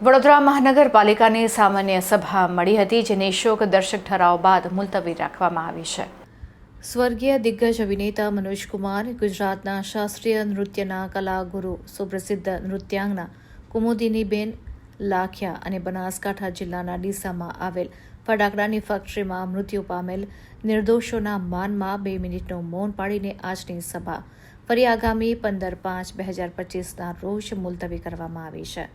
વડોદરા મહાનગરપાલિકાની સામાન્ય સભા મળી હતી, જેને શોક દર્શક ઠરાવ બાદ મુલતવી રાખવામાં આવી છે. સ્વર્ગીય દિગ્ગજ અભિનેતા મનોજ કુમાર ગુજરાતના શાસ્ત્રીય નૃત્યના કલાગુરુ, સુપ્રસિદ્ધ નૃત્યાંગના કુમુદિનીબેન લાખિયા અને બનાસકાંઠા જિલ્લાના ડીસામાં આવેલ ફટાકડાની ફેક્ટરીમાં મૃત્યુ પામેલ નિર્દોષોના માનમાં બે મિનિટનું મૌન પાડીને આજની સભા. ફરી આગામી પંદર પાંચ બે હજાર પચીસના રોજ મુલતવી કરવામાં આવી છે.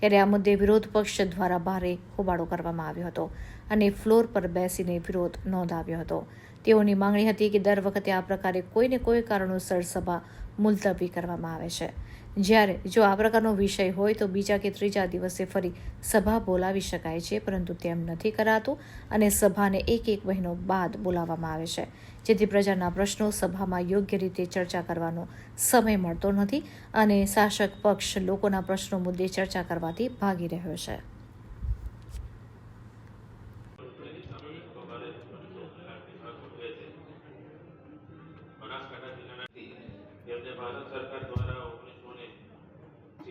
ત્યારે આ મુદ્દે વિરોધ પક્ષ દ્વારા ભારે હોબાળો કરવામાં આવ્યો હતો અને ફ્લોર પર બેસીને વિરોધ નોંધાવ્યો હતો. તેઓની માંગણી હતી કે દર વખતે આ પ્રકારે કોઈને કોઈ કારણોસર સભા મુલતવી કરવામાં આવે છે. જ્યારે જો આ પ્રકારનો વિષય હોય તો બીજા કે ત્રીજા દિવસે ફરી સભા બોલાવી શકાય છે, પરંતુ તેમ નથી કરાતું અને સભાને એક એક મહિનો બાદ બોલાવવામાં આવે છે. જેથી પ્રજાના પ્રશ્નો સભામાં યોગ્ય રીતે ચર્ચા કરવાનો સમય મળતો નથી અને શાસક પક્ષ લોકોના પ્રશ્નો મુદ્દે ચર્ચા કરવાથી ભાગી રહ્યો છે. ભારત સરકાર દ્વારા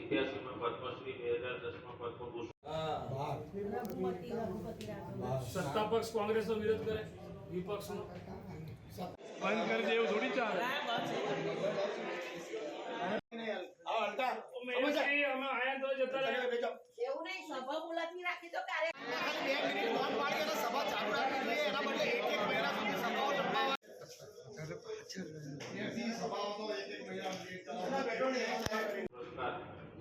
સિત્યાસીમાં પદ્મશ્રી બે હજાર દસમાં પદ્મભૂષણ. સત્તા પક્ષ કોંગ્રેસનો વિરોધ કરે વિપક્ષનો. બંધ કરી દેવું થોડી ચાલે. અમે આયા તો જતા રહ્યા. એવું નહીં સભા બોલાતી રાખી તો કાર્ય પુરસ્કાર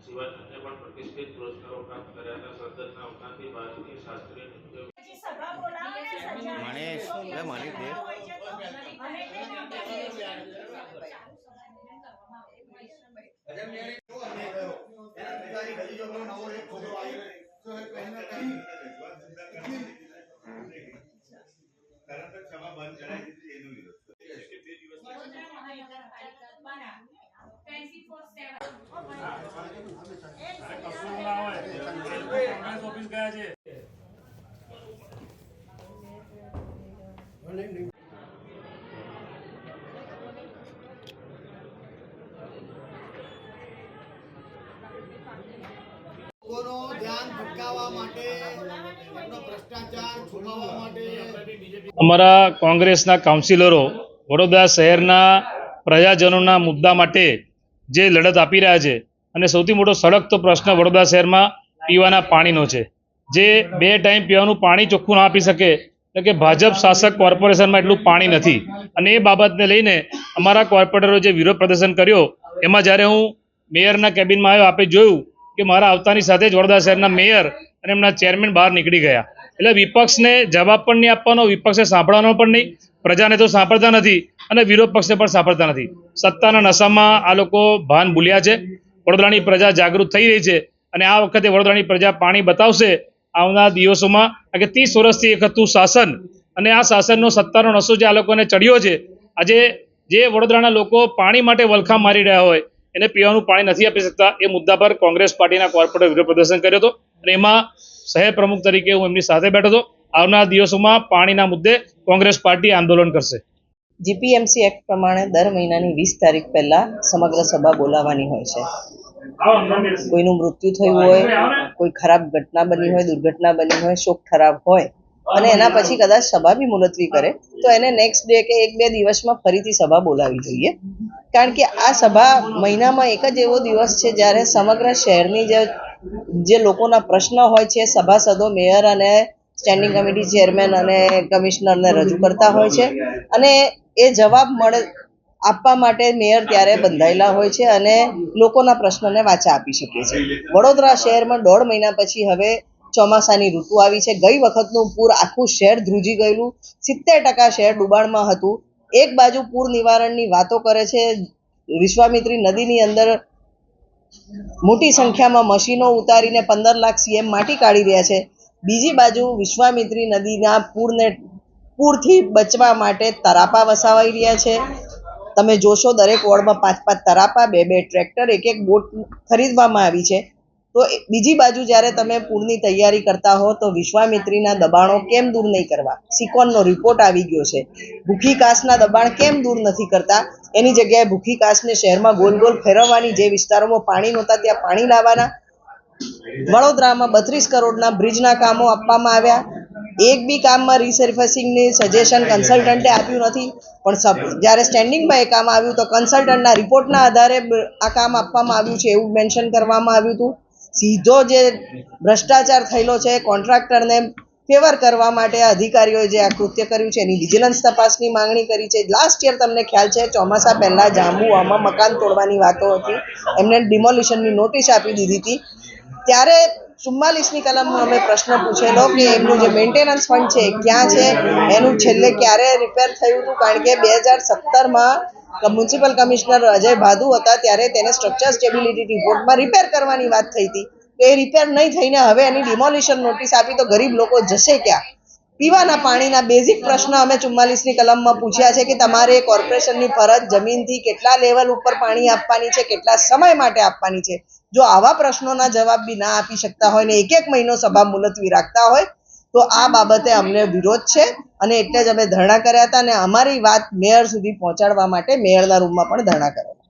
સિવાય અન્ય પણ પ્રતિષ્ઠિત પુરસ્કારો પ્રાપ્ત કર્યા હતા. સદનના અવસાનથી ભારતીય શાસ્ત્રીય નૃત્ય પછી સભા બોલાવો ને સજા મનીષ, લે મનીષ દે. હોય છે તો અમે તે કામ કરીએ છીએ. અરે કશું ના હોય. એ લોકો કોંગ્રેસ ઓફિસ ગયા છે લોકોનો ધ્યાન ભટકાવવા માટે એમનો ભ્રષ્ટાચાર છુપાવવા માટે અમારા કોંગ્રેસના કાઉન્સિલરો વડોદરા શહેરના પ્રજાજનોના મુદ્દા માટે જે લડત આપી રહ્યા છે અને સૌથી મોટો સળગતો પ્રશ્ન વડોદરા શહેરમાં પીવાના પાણીનો છે. જે બે ટાઈમ પીવાનું પાણી ચોખ્ખું ના આપી શકે એટલે કે ભાજપ શાસક કોર્પોરેશનમાં એટલું પાણી નથી. અને એ બાબતને લઈને અમારા કોર્પોરેટરો જે વિરોધ પ્રદર્શન કર્યો, એમાં જ્યારે હું મેયરના કેબિનમાં આવ્યો, આપે જોયું કે મારા આવતાની સાથે જ વડોદરા શહેરના મેયર અને એમના ચેરમેન બહાર નીકળી ગયા. એટલે વિપક્ષને જવાબ પણ નહીં આપવાનો વિપક્ષે સાંભળવાનો પણ નહીં. પ્રજાને તો સાંભળતા નથી અને વિરોધ પક્ષને પણ સાંભળતા નથી. સત્તાના નશામાં આ લોકો ભાન ભૂલ્યા છે. વડોદરાની પ્રજા જાગૃત થઈ રહી છે અને આ વખતે વડોદરાની પ્રજા પાણી બતાવશે આવનાર દિવસોમાં કે ત્રીસ વર્ષથી એક હતું શાસન, અને આ શાસનનો સત્તાનો નશો જે આ લોકોને ચડ્યો છે, આજે જે વડોદરાના લોકો પાણી માટે વલખા મારી રહ્યા હોય, એને પીવાનું પાણી નથી આપી શકતા, એ મુદ્દા પર કોંગ્રેસ પાર્ટીના કોર્પોરેટ વિરોધ પ્રદર્શન કર્યો હતો, અને એમાં શહેર પ્રમુખ તરીકે હું એમની સાથે બેઠો હતો. આવનાર દિવસોમાં પાણીના મુદ્દે કોંગ્રેસ પાર્ટી આંદોલન કરશે. જીપીએમસી એક્ટ પ્રમાણે દર મહિનાની વીસ તારીખ પહેલાં સમગ્ર સભા બોલાવવાની હોય છે. કોઈનું મૃત્યુ થયું હોય કોઈ ખરાબ ઘટના બની હોય દુર્ઘટના બની હોય શોક ખરાબ હોય અને એના પછી કદાચ સભા બી મુલતવી કરે તો એને નેક્સ્ટ ડે કે એક બે દિવસમાં ફરીથી સભા બોલાવવી જોઈએ. કારણ કે આ સભા મહિનામાં એક જ એવો દિવસ છે જ્યારે સમગ્ર શહેરની જે જે લોકોના પ્રશ્ન હોય છે સભાસદો મેયર અને સ્ટેન્ડિંગ કમિટી ચેરમેન અને કમિશનરને રજૂ કરતા હોય છે અને એ જવાબ મળે આપવા માટે મેયર ત્યારે બંધાયેલા હોય છે અને લોકોના પ્રશ્નોને વાચા આપી શકે છે. વડોદરા શહેરમાં દોઢ મહિના પછી હવે ચોમાસાની ઋતુ આવી છે. ગઈ વખતનું પૂર આખું શહેર ધ્રુજી ગયેલું. સિત્તેર ટકા શહેર ડુબાણમાં હતું. એક બાજુ પૂર નિવારણની વાતો કરે છે. વિશ્વામિત્રી નદીની અંદર મોટી સંખ્યામાં મશીનો ઉતારીને પંદર લાખ સીએમ માટી કાઢી રહ્યા છે. બીજી બાજુ વિશ્વામિત્રી નદીના પૂરને, પૂરથી બચવા માટે તરાપા વસાવાઈ રહ્યા છે. તમે જોશો દરેક વોર્ડમાં પાંચ પાંચ તરાપા, બે બે ટ્રેક્ટર, એક એક બોટ ખરીદવામાં આવી છે. તો બીજી બાજુ જ્યારે તમે પૂરની તૈયારી કરતા હો, તો વિશ્વામિત્રીના દબાણો કેમ દૂર નહીં કરવા? સિકોનનો રિપોર્ટ આવી ગયો છે. ભૂખી કાસના દબાણ કેમ દૂર નથી કરતા? એની જગ્યાએ ભૂખી કાસને શહેરમાં ગોલ ગોલ ફેરવવાની જે વિસ્તારોમાં પાણી નહોતા, ત્યાં પાણી લાવવાના. વડોદરામાં બત્રીસ કરોડના બ્રિજના કામો આપવામાં આવ્યા. એક બી કામમાં રિસર્ફેસિંગની સજેશન કન્સલ્ટન્ટે આપ્યું નથી. પણ સબ, જ્યારે સ્ટેન્ડિંગમાં એ કામ આવ્યું તો કન્સલ્ટન્ટના રિપોર્ટના આધારે આ કામ આપવામાં આવ્યું છે એવું મેન્શન કરવામાં આવ્યું હતું. સીધો જે ભ્રષ્ટાચાર થયેલો છે કોન્ટ્રાક્ટરને ફેવર કરવા માટે અધિકારીઓએ જે આ કૃત્ય કર્યું છે, એની વિજિલન્સ તપાસની માંગણી કરી છે. લાસ્ટ યર તમને ખ્યાલ છે, ચોમાસા પહેલાં જાંબુઆમાં મકાન તોડવાની વાતો હતી. એમને ડિમોલિશનની નોટિસ આપી દીધી હતી. ત્યારે ચુમ્માલીસની કલમમાં અમે પ્રશ્ન પૂછેલો કે એમનું જે મેન્ટેનન્સ ફંડ છે ક્યાં છે? એનું છેલ્લે ક્યારે રિપેર થયું હતું? કારણ કે બે હજાર સત્તરમાં મ્યુનિસિપલ કમિશનર અજય ભાદુ હતા ત્યારે તેને સ્ટ્રક્ચર સ્ટેબિલિટી રિપોર્ટમાં રિપેર કરવાની વાત થઈ હતી. તો એ રિપેર નહીં થઈને હવે એની ડિમોલિશન નોટિસ આપી તો ગરીબ લોકો જશે ક્યાં? પીવાના પાણીના બેઝિક પ્રશ્ન અમે ચુમ્માલીસની કલમમાં પૂછ્યા છે કે તમારે કોર્પોરેશનની ફરજ જમીનથી કેટલા લેવલ ઉપર પાણી આપવાની છે કેટલા સમય માટે આપવાની છે? જો આવા પ્રશ્નોના જવાબ બી ના આપી શકતા હોય ને એક એક મહિનો સભા મુલતવી રાખતા હોય તો આ બાબતે અમને વિરોધ છે અને એટલે જ અમે ધરણા કર્યા હતા અને અમારી વાત મેયર સુધી પહોંચાડવા માટે મેયરના રૂમમાં પણ ધરણા કર્યા